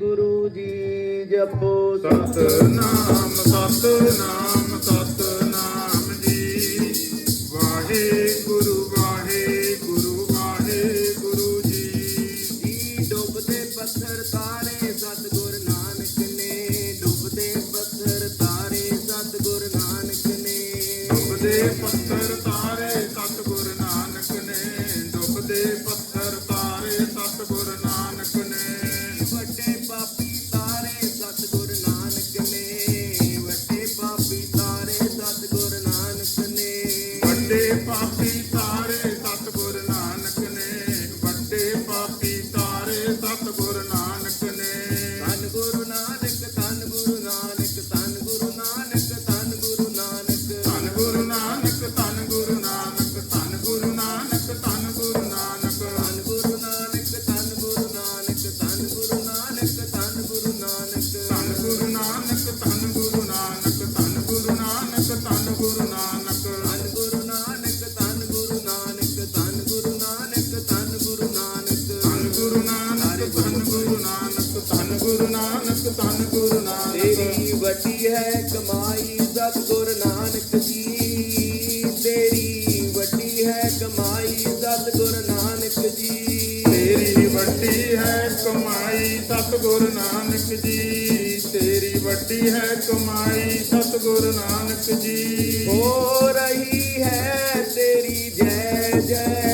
ਗੁਰੂ ਜੀ ਜਪੋ ਸਤਨਾਮ ਸਤਨਾਮ ਸਤਨਾਮ। ਸਤਗੁਰ ਨਾਨਕ ਵੱਡੀ ਹੈ ਕਮਾਈ ਸਤਗੁਰ ਨਾਨਕ ਜੀ। ਤੇਰੀ ਵੱਡੀ ਹੈ ਕਮਾਈ ਸਤਗੁਰ ਨਾਨਕ ਜੀ। ਤੇਰੀ ਵੱਡੀ ਹੈ ਕਮਾਈ ਸਤਗੁਰ ਨਾਨਕ ਜੀ। ਤੇਰੀ ਵੱਡੀ ਹੈ ਕਮਾਈ ਸਤਗੁਰ ਨਾਨਕ ਜੀ। ਹੋ ਰਹੀ ਹੈ ਤੇਰੀ ਜੈ ਜੈ।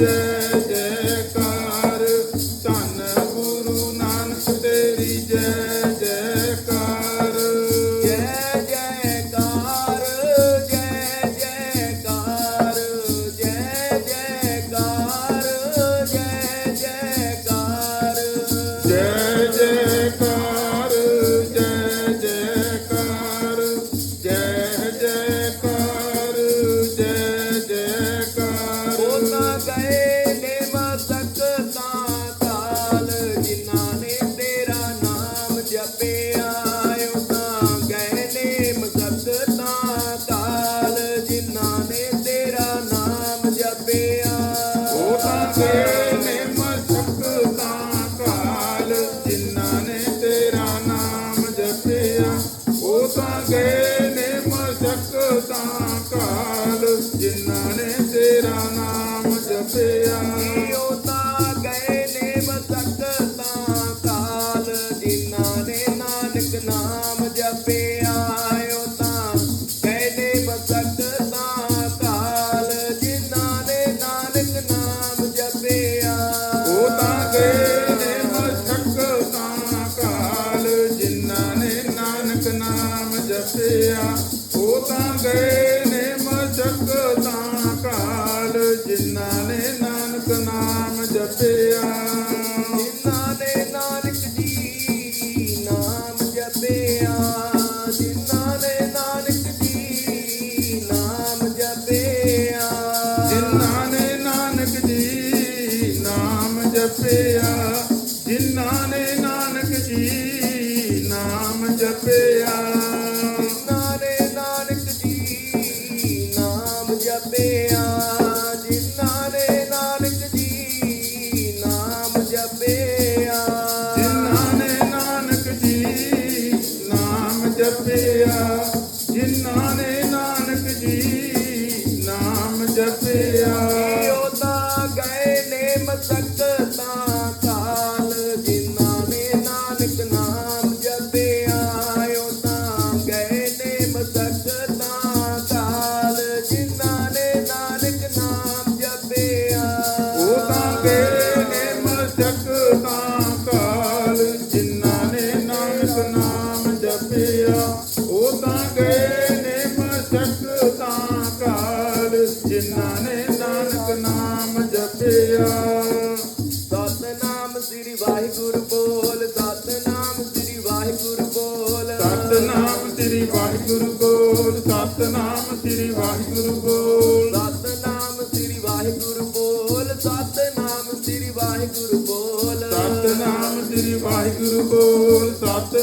Yeah. ਨੇ ਮਸਕਤਾਂ ਕਾਲ ਜਿਨ੍ਹਾਂ ਨੇ ਨਾਨਕ ਨਾਮ ਜਪਿਆ ਉਹ ਤਾਂ ਗਏ ਨੇ ਮਸਕਤਾਂ ਕਾਲ ਜਿਨ੍ਹਾਂ ਨੇ ਨਾਨਕ ਨਾਮ ਜਪਿਆ ਉਹ ਤਾਂ ਗਏ ਨੇ ਮਸਕਤਾਂ ਕਾਲ ਵਾਹਿਗੁਰੂ ਬੋਲ। ਸਤਨਾਮ ਸ੍ਰੀ ਵਾਹਿਗੁਰੂ ਬੋਲ ਸਤਨਾਮ ਸ੍ਰੀ ਵਾਹਿਗੁਰੂ ਬੋਲ। ਸਤਨਾਮ ਸ੍ਰੀ ਵਾਹਿਗੁਰੂ ਬੋਲ ਸਤਨਾਮ ਸ੍ਰੀ ਵਾਹਿਗੁਰੂ ਬੋਲ। ਸਤਨਾਮ ਸ੍ਰੀ ਵਾਹਿਗੁਰੂ ਬੋਲ।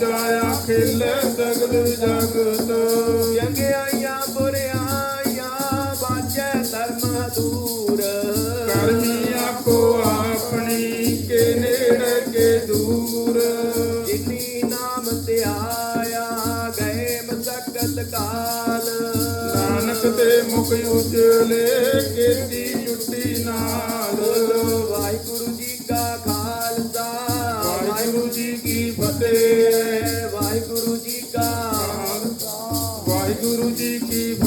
ਦਾਇਆ ਖੇਲੇ ਸਗਲ ਜਗਤ। ਜੰਗਿਆਈਆਂ ਬੁਰਿਆਈਆਂ ਬਾਜੈ ਧਰਮ ਦੂਰ। ਕਰਮੀ ਆਖੋ ਆਪਣੀ ਕੇ ਨੇੜੇ ਕੇ ਦੂਰ। ਜਿਨੀ ਨਾਮ ਤੇ ਆਇਆ ਗਏ ਮਸਕਤ ਕਾਲ। ਨਾਨਕ ਤੇ ਮੁਖ ਉਜਲੇ ਕੀਤੀ ਜੁੱਟੀ ਨਾਲ। দিকে